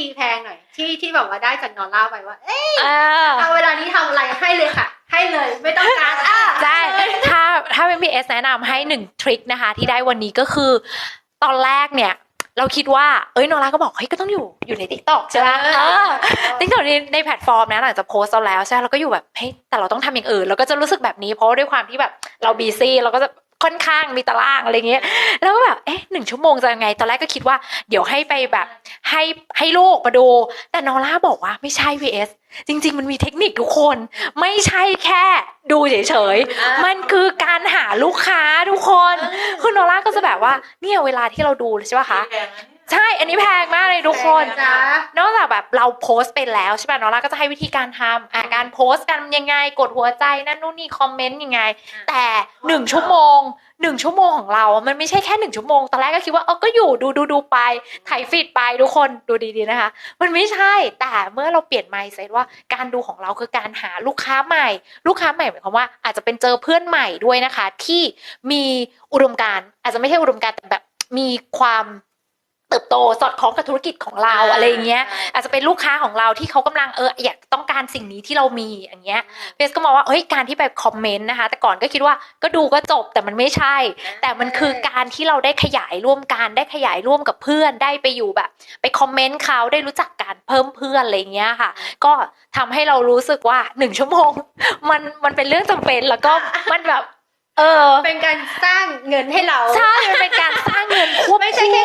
ทีแพงหน่อย ที่ที่แบบว่าได้จากนอร่าไปว่า เอ๊ะอ่าเอาเวลานี้ทำอะไรให้เลยค่ะ ให้เลยไม่ต้องการอะใช่ถ้าถ้าเป็นพีเอสแนะนำให้หนึ่งทริคนะคะ ที่ได้วันนี้ก็คือ ตอนแรกเนี่ยเราคิดว่า เอ้ยนอร่าก็บอก เฮ้ย ก็ต้องอยู่ อยู่ในทิกตอกใช่ไหมเออทิกตอกในในแพลตฟอร์มนะหลังจากโพสต์เราแล้วใช่ไหมเราก็อยู่แบบ เฮ้ย แต่เราต้องทำอย่างอื่น เราก็จะรู้สึกแบบนี้ เพราะว่าด้วยความที่แบบเราบีซี่ เราก็จะค่อนข้างมีตารางอะไรเงี้ย แล้วก็แบบ เอ๊ะหนึ่งชั่วโมงจะยังไง ตอนแรกก็คิดว่า เดี๋ยวให้ไปแบบ ให้ให้ลูกมาดู แต่นอร่าบอกว่าไม่ใช่ VS จริง ๆ มันมีเทคนิคทุกคน ไม่ใช่แค่ดูเฉยๆ มันคือการหาลูกค้าทุกคนคุณนอร่าก็จะแบบว่าเนี่ยเวลาที่เราดูใช่ป่ะคะ ใช่อันนี้แพงมากเลยทุกคนจ้านอกจากแบบเราโพสต์ไปแล้วใช่ป่ะนอร่าก็จะให้วิธีการทำอะการโพสต์กันยังไงกดหัวใจนั่นนู่นนี่คอมเมนต์ยังไง แต่หนึ่งชั่วโมงหนึ่งชั่วโมงของเรา มันไม่ใช่แค่หนึ่งชั่วโมงตอนแรกก็คิดว่าเออก็อยู่ดูดูดูไปถ่ายฟีดไปทุกคนดูดีๆนะคะ มันไม่ใช่แต่เมื่อเราเปลี่ยน mindset ว่าการดูของเราคือการหาลูกค้าใหม่ ลูกค้าใหม่หมายความว่าอาจจะเป็นเจอเพื่อนใหม่ด้วยนะคะ ที่มีอุดมการณ์อาจจะไม่ใช่อุดมการณ์แต่แบบมีความ เติบโตสอดคล้องกับธุรกิจของเราอะไรอย่างเงี้ย อาจจะเป็นลูกค้าของเราที่เขากำลังเอออยากต้องการสิ่งนี้ที่เรามีอย่างเงี้ยเฟสก็มองว่าเฮ้ยการที่ไปคอมเมนต์นะคะ แต่ก่อนก็คิดว่าก็ดูก็จบแต่มันไม่ใช่ แต่มันคือการที่เราได้ขยายร่วมกันได้ขยายร่วมกับเพื่อนได้ไปอยู่แบบ ไปคอมเมนต์เขาได้รู้จักกันเพิ่มเพื่อนอะไรอย่างเงี้ยค่ะ ก็ทำให้เรารู้สึกว่าหนึ่งชั่วโมง มันมันเป็นเรื่องจำเป็นแล้วก็มันแบบเออเป็นการสร้างเงินให้เราใช่มันเป็นการสร้างเงินควบไม่ใช่แค่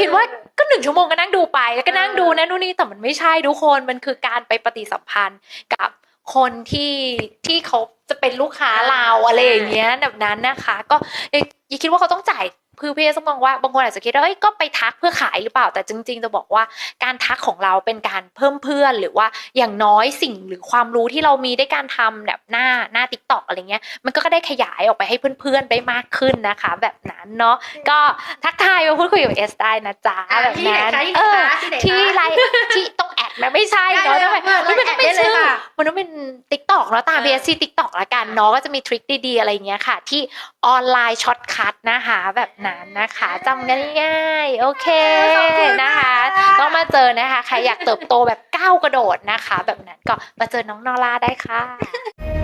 คิดว่าก็หนึ่งชั่วโมงก็นั่งดูไปแล้วก็นั่งดูนะนู่นนี่แต่มันไม่ใช่ทุกคนมันคือการไปปฏิสัมพันธ์กับคนที่ที่เขาจะเป็นลูกค้าเราอะไรอย่างเงี้ยแบบนั้นนะคะ ก็ย่งคิดว่าเขาต้องจ่าย คือพี่สมองว่าบางคนอาจจะคิดว่าเอ้ยก็ไปทักเพื่อขายหรือเปล่าแต่จริง ๆ จะบอกว่าการทักของเราเป็นการเพิ่มเพื่อนหรือว่าอย่างน้อยสิ่งหรือความรู้ที่เรามีได้การทำแบบหน้าหน้าทิกตอกอะไรเงี้ยมันก็ได้ขยายออกไปให้เพื่อนๆได้มากขึ้นนะคะ แบบนั้นเนาะก็ทักทายมาพูดคุยกับเอสได้นะจ๊ะอะแบบที่ไหนนั้นคะที่ไหนเออคะที่ไหนคะที่ไลน์ที่ต้อง แอดนะไม่ใช่เนาะได้ต้องเลยแบบเปิดมันต้องเป็นแอดได้เลยชื่อค่ะมันต้องเป็นติ๊กตอกเนาะตามเออ BSC ติ๊กตอกละกันเนาะก็จะมีทริคดีๆอะไรอย่างเงี้ยค่ะ ที่ออนไลน์ช็อตคัทนะคะแบบนั้นนะคะจำกันง่ายๆโอเคขอบคุณนะคะค่ะต้องมาเจอนะคะใครอยากเติบโตแบบก้าวกระโดดนะคะ แบบนั้นก็มาเจอน้องนอร่าได้ค่ะ